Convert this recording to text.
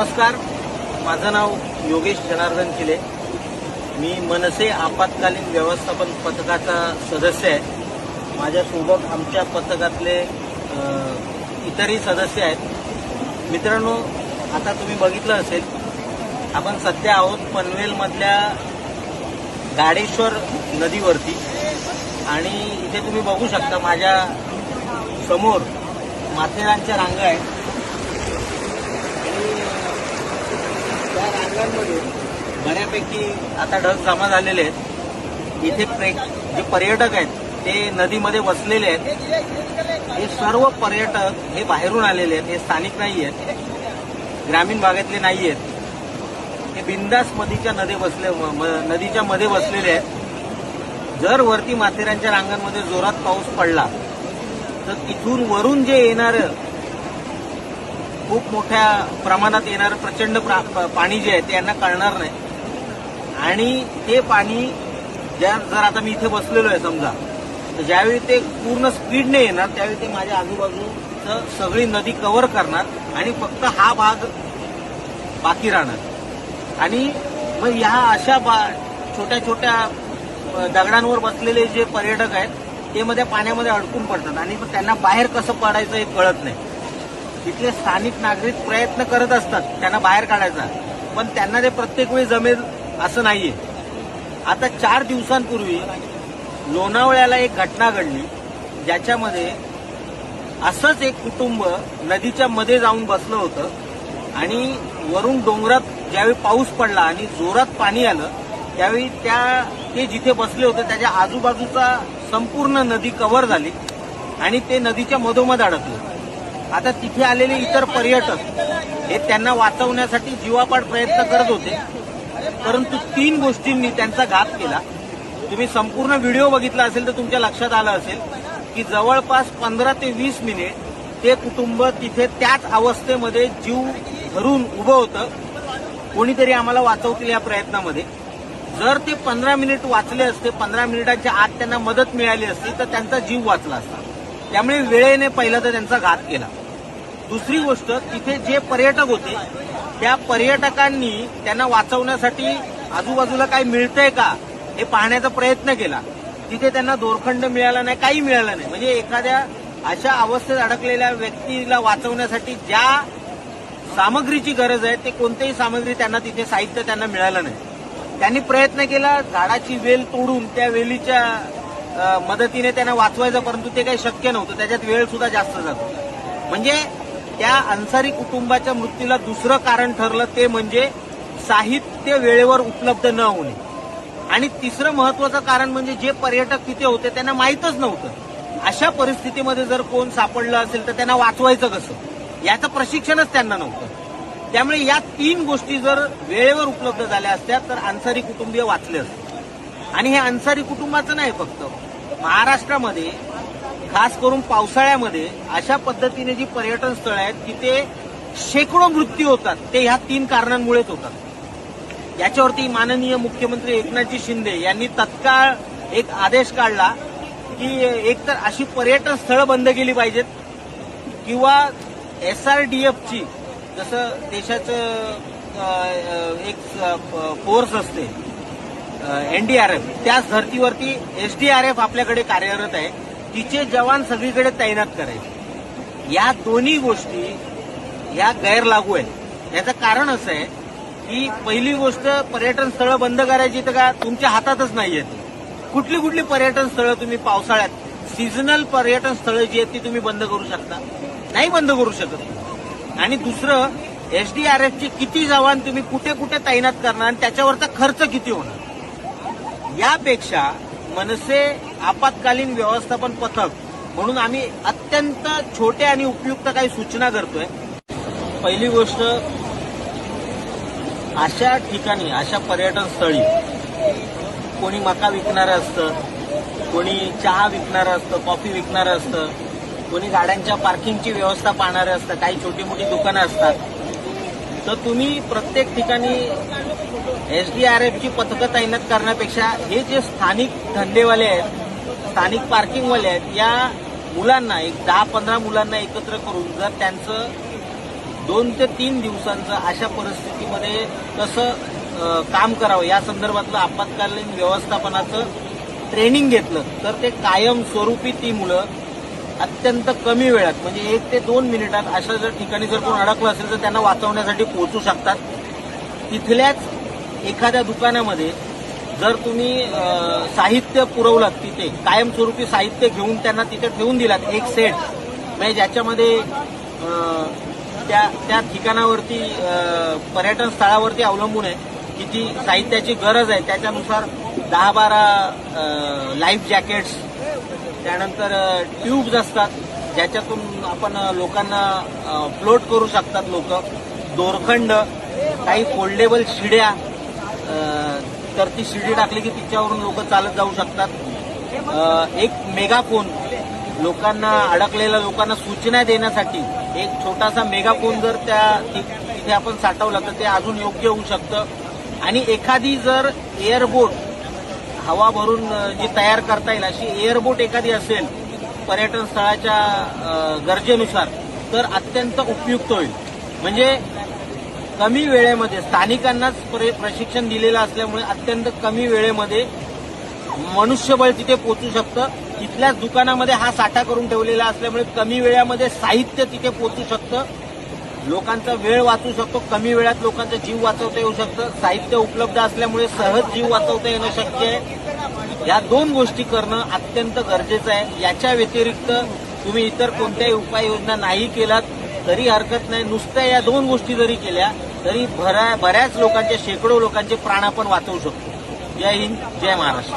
नमस्कार. माझं नाव योगेश जनार्दन किले मी मनसे आपत्कालीन व्यवस्थापन पथकाचा सदस्य आहे. माझ्यासोबत आमच्या पथकातले इतरही सदस्य आहेत. मित्रांनो आता तुम्ही बघितलं असेल आपण सध्या आहोत पनवेलमधल्या गाडेश्वर नदीवरती. आणि इथे तुम्ही बघू शकता माझ्यासमोर माथेरानच्या रांगा आहेत आणि त्या बऱ्यापैकी आता ढग जमा झालेले आहेत. इथे प्रे जे पर्यटक आहेत ते नदीमध्ये बसलेले आहेत. हे सर्व पर्यटक हे बाहेरून आलेले आहेत. हे स्थानिक नाही आहेत ग्रामीण भागातले नाही आहेत हे बिंदास नदीच्या नदी बसले नदीच्या मध्ये बसलेले आहेत. जर वरती माथेरानच्या रांगांमध्ये जोरात पाऊस पडला तर तिथून वरून जे येणारं खूप मोठ्या प्रमाणात येणारं प्रचंड प्रा- पाणी जे आहे ते यांना कळणार नाही. आणि ते पाणी ज्या जर आता मी इथे बसलेलो आहे समजा तर ज्यावेळी ते पूर्ण स्पीडने येणार त्यावेळी ते माझ्या आजूबाजूचं सगळी नदी कव्हर करणार आणि फक्त हा भाग बाकी राहणार. आणि मग ह्या अशा बा छोट्या छोट्या दगडांवर बसलेले जे पर्यटक आहेत ते मध्ये पाण्यामध्ये अडकून पडतात आणि मग त्यांना बाहेर कसं पडायचं हे कळत नाही. तिथले स्थानिक नागरिक प्रयत्न करत असतात त्यांना बाहेर काढायचा. पण त्यांना ते प्रत्येक वेळी जमेल असं नाहीये. आता चार दिवसांपूर्वी लोणावळ्याला एक घटना घडली ज्याच्यामध्ये असंच एक कुटुंब नदीच्या मध्ये जाऊन बसलं होतं आणि वरून डोंगरात ज्यावेळी पाऊस पडला आणि जोरात पाणी आलं त्यावेळी त्या ते जिथे बसले होते त्याच्या आजूबाजूचा संपूर्ण नदी कव्हर झाली आणि ते नदीच्या मधोमध अडकलं. आता तिथे आलेले इतर पर्यटक हे त्यांना वाचवण्यासाठी जीवापाड प्रयत्न करत होते. परंतु तीन गोष्टींनी त्यांचा घात केला. तुम्ही संपूर्ण व्हिडिओ बघितला असेल तर तुमच्या लक्षात आलं असेल की जवळपास पंधरा ते वीस मिनिट ते कुटुंब तिथे त्याच अवस्थेमध्ये जीव धरून उभं होतं. कोणीतरी आम्हाला वाचवतील या प्रयत्नामध्ये. जर ते पंधरा मिनिट वाचले असते पंधरा मिनिटांच्या आत त्यांना मदत मिळाली असती तर त्यांचा जीव वाचला असता. त्यामुळे वेळेने पहिला तर त्यांचा घात केला. दुसरी गोष्ट तिथे जे पर्यटक होते त्या पर्यटकांनी त्यांना वाचवण्यासाठी आजूबाजूला काही मिळतंय का हे पाहण्याचा प्रयत्न केला. तिथे त्यांना दोरखंड मिळाला नाही काही मिळालं नाही. म्हणजे एखाद्या अशा अवस्थेत अडकलेल्या व्यक्तीला वाचवण्यासाठी ज्या सामग्रीची गरज आहे ते कोणतेही सामग्री त्यांना तिथे साहित्य त्यांना मिळालं नाही. त्यांनी प्रयत्न केला झाडाची वेल तोडून त्या वेलीच्या मदतीने त्यांना वाचवायचं परंतु ते काही शक्य नव्हतं. त्याच्यात वेळ सुद्धा जास्त जातो. म्हणजे त्या अन्सारी कुटुंबाच्या मृत्यूला दुसरं कारण ठरलं ते म्हणजे साहित्य वेळेवर उपलब्ध न होणे. आणि तिसरं महत्वाचं कारण म्हणजे जे पर्यटक तिथे होते त्यांना माहीतच नव्हतं. अशा परिस्थितीमध्ये जर कोण सापडलं असेल तर त्यांना वाचवायचं कसं? याचं प्रशिक्षणच त्यांना नव्हतं. त्यामुळे या तीन गोष्टी जर वेळेवर उपलब्ध झाल्या असत्या तर अन्सारी कुटुंबीय वाचले असते. आणि हे अन्सारी कुटुंबाचं नाही फक्त. महाराष्ट्रामध्ये खास करून पावसाळ्यामध्ये अशा पद्धतीने जी पर्यटन स्थळं आहेत तिथे शेकडो मृत्यू होतात. ते ह्या तीन कारणांमुळेच होतात. याच्यावरती माननीय मुख्यमंत्री एकनाथजी शिंदे यांनी तत्काळ एक आदेश काढला की एक तर अशी पर्यटन स्थळं बंद केली पाहिजेत किंवा एस आर डी एफची जसं देशाचं एक फोर्स असते एनडीआरएफ त्याच धर्तीवरती एसडीआरएफ आपल्याकडे कार्यरत आहे. तिचे जवान सगळीकडे तैनात करायचे. या दोन्ही गोष्टी या गैरलागू आहेत. याचं कारण असं आहे की पहिली गोष्ट पर्यटन स्थळं बंद करायची तर का तुमच्या हातातच नाही आहेत कुठली कुठली पर्यटन स्थळं तुम्ही पावसाळ्यात सीझनल पर्यटन स्थळं जी आहेत ती तुम्ही बंद करू शकता. नाही बंद करू शकत. आणि दुसरं एसडीआरएफचे किती जवान तुम्ही कुठे कुठे तैनात करणार आणि त्याच्यावरचा खर्च किती होणार? यापेक्षा मनसे आपत्कालीन व्यवस्थापन पथक म्हणून आम्ही अत्यंत छोट्या आणि उपयुक्त काही सूचना करतोय. पहिली गोष्ट अशा ठिकाणी अशा पर्यटन स्थळी कोणी मका विकणारं असतं कोणी चहा विकणारं असतं कॉफी विकणारं असतं कोणी गाड्यांच्या पार्किंगची व्यवस्था पाहणारं असतं काही छोटी मोठी दुकानं असतात तर तुम्ही प्रत्येक ठिकाणी एसडीआरएफची पथकं तैनात करण्यापेक्षा हे जे स्थानिक धंदेवाले आहेत स्थानिक पार्किंगवाले आहेत या मुलांना एक दहा पंधरा मुलांना एकत्र करून जर त्यांचं दोन ते तीन दिवसांचं अशा परिस्थितीमध्ये कसं काम करावं या संदर्भातलं आपत्कालीन व्यवस्थापनाचं ट्रेनिंग घेतलं तर ते कायमस्वरूपी ती मुलं अत्यंत कमी वेळात म्हणजे एक ते दोन मिनिटात अशा जर ठिकाणी जर कोण अडकलं असेल तर त्यांना वाचवण्यासाठी पोहोचू शकतात. तिथल्याच एखाद्या दुकानामध्ये जर तुम्ही साहित्य पुरवलं तिथे कायमस्वरूपी साहित्य घेऊन त्यांना तिथे ठेवून दिलात एक सेट म्हणजे ज्याच्यामध्ये त्या त्या ठिकाणावरती पर्यटन स्थळावरती अवलंबून आहे किती साहित्याची गरज आहे त्याच्यानुसार दहा बारा लाईफ जॅकेट्स त्यानंतर ट्यूब्स असतात ज्याच्यातून आपण लोकांना फ्लोट करू शकतात लोक. दोरखंड काही फोल्डेबल शिड्या तर ती शिडी टाकली की तिच्यावरून लोक चालत जाऊ शकतात. एक मेगाफोन लोकांना अडकलेल्या लोकांना सूचना देण्यासाठी एक छोटासा मेगाफोन जर त्या ति- तिथे आपण साठवला तर ते अजून योग्य होऊ शकतं. आणि एखादी जर एअरबोट हवा भरून जी तयार करता येईल अशी एअरबोट एखादी असेल पर्यटन स्थळाच्या गरजेनुसार तर अत्यंत उपयुक्त होईल. म्हणजे कमी वेळेमध्ये स्थानिकांनाच प्रशिक्षण दिलेलं असल्यामुळे अत्यंत कमी वेळेमध्ये मनुष्यबळ तिथे पोचू शकतं. तिथल्याच दुकानामध्ये हा साठा करून ठेवलेला असल्यामुळे कमी वेळामध्ये साहित्य तिथे पोचू शकतं. लोकांचा वेळ वाचू शकतो कमी वेळात लोकांचा जीव वाचवता येऊ शकतं. साहित्य उपलब्ध असल्यामुळे सहज जीव वाचवता येणं शक्य आहे. या दोन गोष्टी करणं अत्यंत गरजेचं आहे. याच्या व्यतिरिक्त तुम्ही इतर कोणत्याही उपाययोजना नाही केलात तरी हरकत नाही. नुसत्या या दोन गोष्टी जरी केल्या तरी भरा बऱ्याच लोकांचे शेकडो लोकांचे प्राण आपण वाचवू शकतो. जय हिंद जय महाराष्ट्र.